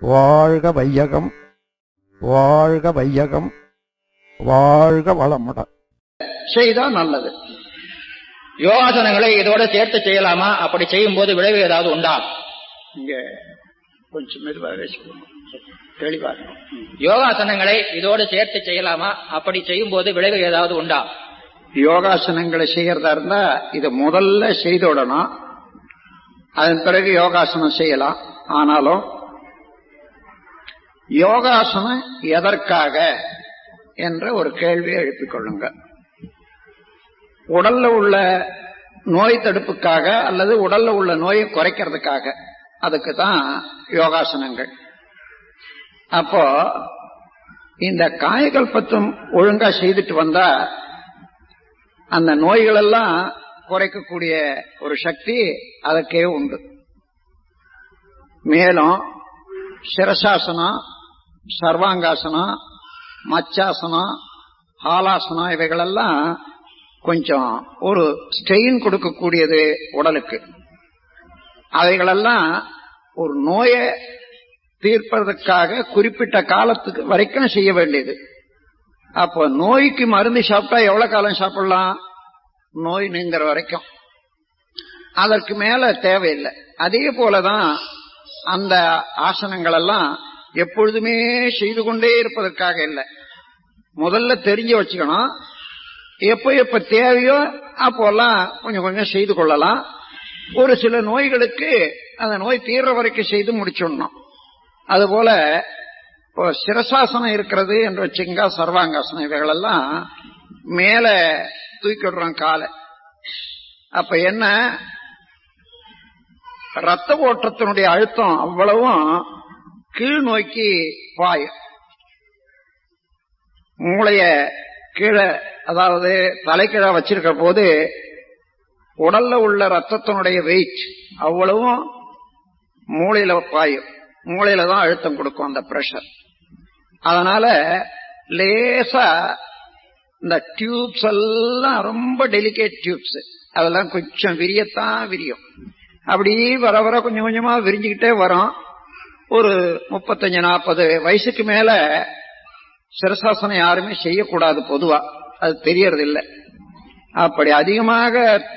வாழ்க வையகம் வாழ்க வையகம் வாழ்க வளமுடன் செய்தா நல்லது. யோகாசனங்களை இதோட சேர்த்து செய்யலாமா? அப்படி செய்யும் போது விளைவு ஏதாவது உண்டா? இங்க கொஞ்சம் மெதுவாக சொல்லணும் தெளிவா இருக்கணும். ம். யோகாசனங்களை இதோடு சேர்த்து செய்யலாமா? அப்படி செய்யும் போது விளைவு ஏதாவது உண்டா? யோகாசனங்களை செய்யறதா இருந்தா இதை முதல்ல செய்து விடணும். அதன் பிறகு யோகாசனம் செய்யலாம். ஆனாலும் யோகாசனம் எதற்காக என்ற ஒரு கேள்வியை எழுப்பிக் கொள்ளுங்க. உடல்ல உள்ள நோய் தடுப்புக்காக அல்லது உடல்ல உள்ள நோயை குறைக்கிறதுக்காக அதுக்கு தான் யோகாசனங்கள். அப்போ இந்த காயகல்பத்தும் ஒழுங்கா செய்துட்டு வந்தா அந்த நோய்கள் எல்லாம் குறைக்கக்கூடிய ஒரு சக்தி அதற்கே உண்டு. மேலும் சிரசாசனம் சர்வாங்காசனம் மச்சாசனம் ஹாலாசனம் இவைகளெல்லாம் கொஞ்சம் ஒரு ஸ்டெயின் கொடுக்கக்கூடியது உடலுக்கு. அவைகளெல்லாம் ஒரு நோயை தீர்ப்பதற்காக குறிப்பிட்ட காலத்துக்கு வரைக்கும் செய்ய வேண்டியது. அப்போ நோய்க்கு மருந்து சாப்பிட்டா எவ்வளவு காலம் சாப்பிடலாம்? நோய் நீங்கிற வரைக்கும். அதற்கு மேல தேவையில்லை. அதே போலதான் அந்த ஆசனங்கள் எல்லாம் எப்பொழுதுமே செய்து கொண்டே இருப்பதற்காக இல்லை. முதல்ல தெரிஞ்சு வச்சுக்கணும். எப்ப எப்ப தேவையோ அப்போல்லாம் கொஞ்சம் கொஞ்சம் செய்து கொள்ளலாம். ஒரு சில நோய்களுக்கு அந்த நோய் தீர்ற வரைக்கும் செய்து முடிச்சிடணும். அதுபோல இப்போ சிரசாசனம் இருக்கிறது என்று வச்சுங்க சர்வாங்காசனம் இவைகளெல்லாம் மேல தூக்கிடுறோம் காலை. அப்ப என்ன? ரத்த ஓட்டத்தினுடைய அழுத்தம் அவ்வளவும் கீழ் நோக்கி பாயும் மூளைய கீழே அதாவது தலைக்கீழ வச்சிருக்க போது உடல்ல உள்ள ரத்தத்தினுடைய வெயிட் அவ்வளவும் மூளையில பாயும். மூளையில தான் அழுத்தம் கொடுக்கும் அந்த பிரஷர் அதனால லேசா இந்த டியூப்ஸ் எல்லாம் ரொம்ப டெலிகேட் டியூப்ஸ் அதெல்லாம் கொஞ்சம் விரியத்தான் விரியும். அப்படி வர வர கொஞ்சம் கொஞ்சமா விரிஞ்சுக்கிட்டே வரும். ஒரு முப்பத்தஞ்சு நாற்பது வயசுக்கு மேல சிரசாசனம் யாருமே செய்யக்கூடாது பொதுவா. அது தெரியறது இல்லை அப்படி அதிகமாக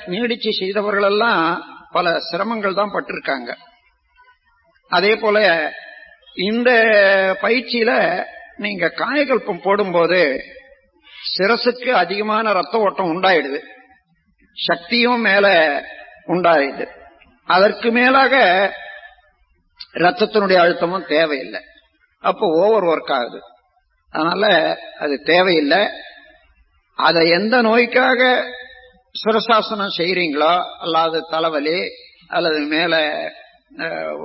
நீடிச்சு செய்தவர்கள் எல்லாம் பல சிரமங்கள் தான் பட்டிருக்காங்க. அதே போல இந்த பயிற்சியில நீங்க காயகல்பம் போடும்போது சிரசுக்கு அதிகமான ரத்த ஓட்டம் உண்டாயிடுது. சக்தியும் மேல உண்டாயிடுது. அதற்கு மேலாக ரத்தத்தினுடைய அழுத்தமும் தேவையில்லை. அப்போ ஓவர் ஒர்க் ஆகுது. அதனால அது தேவையில்லை. அதை எந்த நோய்க்காக சுரசாசனம் செய்யறீங்களோ அல்லாது தலைவலி அல்லது மேல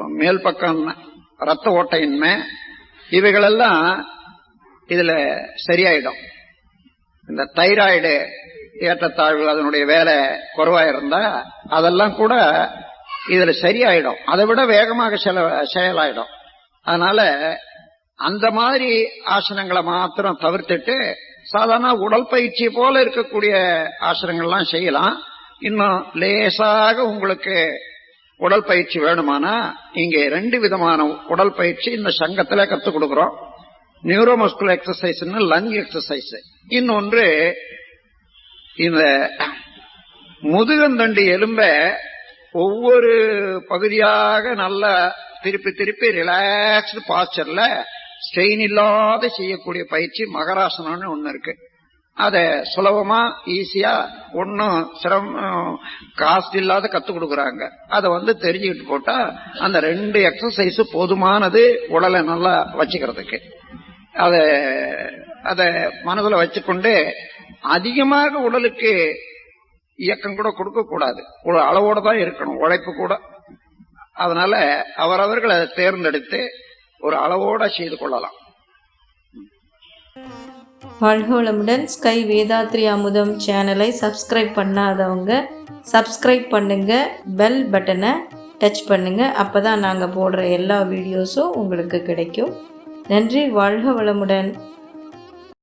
மேல் பக்கம் ரத்த ஓட்டையின்மை இவைகளெல்லாம் இதுல சரியாயிடும். இந்த தைராய்டு ஏற்றத்தாழ்வு அதனுடைய வேலை குறைவா இருந்தா அதெல்லாம் கூட இதுல சரியாயிடும். அதை விட வேகமாக செல செயலாயிடும். அதனால அந்த மாதிரி ஆசனங்களை மாத்திரம் தவிர்த்துட்டு சாதாரண உடற்பயிற்சி போல இருக்கக்கூடிய ஆசனங்கள்லாம் செய்யலாம். இன்னும் லேசாக உங்களுக்கு உடற்பயிற்சி வேணுமானா இங்க ரெண்டு விதமான உடற்பயிற்சி இந்த சங்கத்துல கத்துக் கொடுக்கிறோம். நியூரோமஸ்குலர் எக்ஸசைஸ் லங் எக்ஸசைஸ் இன்னொன்று இந்த முதுகந்தண்டு எலும்ப ஒவ்வொரு பகுதியாக நல்ல திருப்பி திருப்பி ரிலாக்ஸ்டு பாஸ்டர்ல ஸ்ட்ரெயின் இல்லாத செய்யக்கூடிய பயிற்சி மகராசனம்னு ஒண்ணு இருக்கு. அத சுலபமா ஈஸியா ஒன்னும் சிரமம் காஸ்ட் இல்லாத கத்து கொடுக்குறாங்க. அதை வந்து தெரிஞ்சுக்கிட்டு போட்டா அந்த ரெண்டு எக்ஸசைஸ் போதுமானது உடலை நல்லா வச்சுக்கிறதுக்கு. அத அத மனதுல வச்சுக்கொண்டு அதிகமாக உடலுக்கு இயக்கம் கூட கொடுக்கக்கூடாது ஒரு அளவோடு தான் இருக்கணும் உழைப்பு கூட. அதனால அவரவர்கள் அதை தேர்ந்தெடுத்து ஒரு அளவோட செய்து கொள்ளலாம். வாழ்க வளமுடன் ஸ்கை வேதாத்ரி அமுதம் சேனலை சப்ஸ்கிரைப் பண்ணாதவங்க சப்ஸ்கிரைப் பண்ணுங்க பெல் பட்டனை டச் பண்ணுங்க. அப்போ தான் நாங்கள் போடுற எல்லா வீடியோஸும் உங்களுக்கு கிடைக்கும். நன்றி வாழ்க வளமுடன்